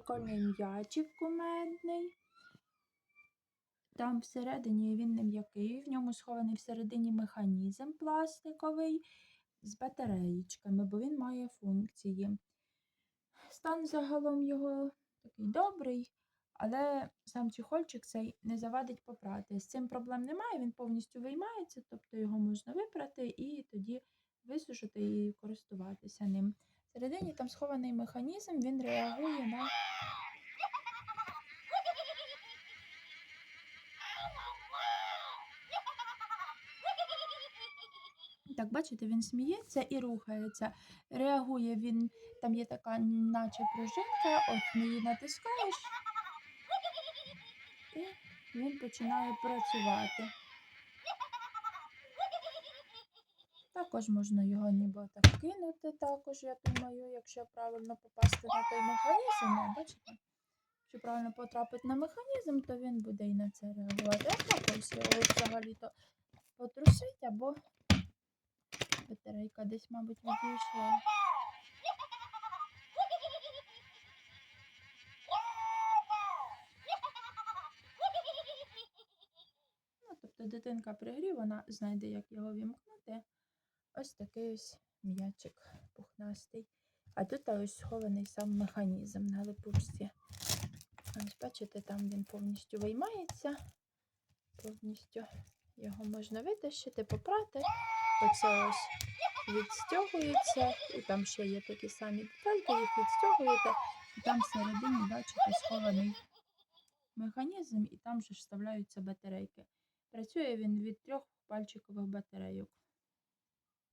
прикольний м'ячик кумедний. Там всередині він не м'який, в ньому схований всередині механізм пластиковий з батареїчками, бо він має функції. Стан загалом його такий добрий, але сам чехольчик цей не завадить попрати. З цим проблем немає, він повністю виймається, тобто його можна випрати і тоді висушити і користуватися ним. Всередині там схований механізм, він реагує на. Так, бачите, він сміється і рухається. Реагує він, там є така наче пружинка, от її натискаєш, і він починає працювати. Також можна його ніби так кинути, також, я думаю, якщо правильно попасти на той механізм, бачите? Якщо правильно потрапити на механізм, то він буде і на це реагувати. А також його взагалі-то потрусить або батарейка десь, мабуть, відійшла. Ну, тобто дитинка пригрів, вона знайде, як його вімкнути. Ось такий ось м'ячик пухнастий. А тут ось схований сам механізм на липучці. Ось бачите, там він повністю виймається. Повністю його можна витащити, попрати. Оце ось відстягується, і там ще є такі самі детальки, їх відстягуєте, і там всередині, бачите, схований механізм, і там же вставляються батарейки. Працює він від трьох пальчикових батарейок.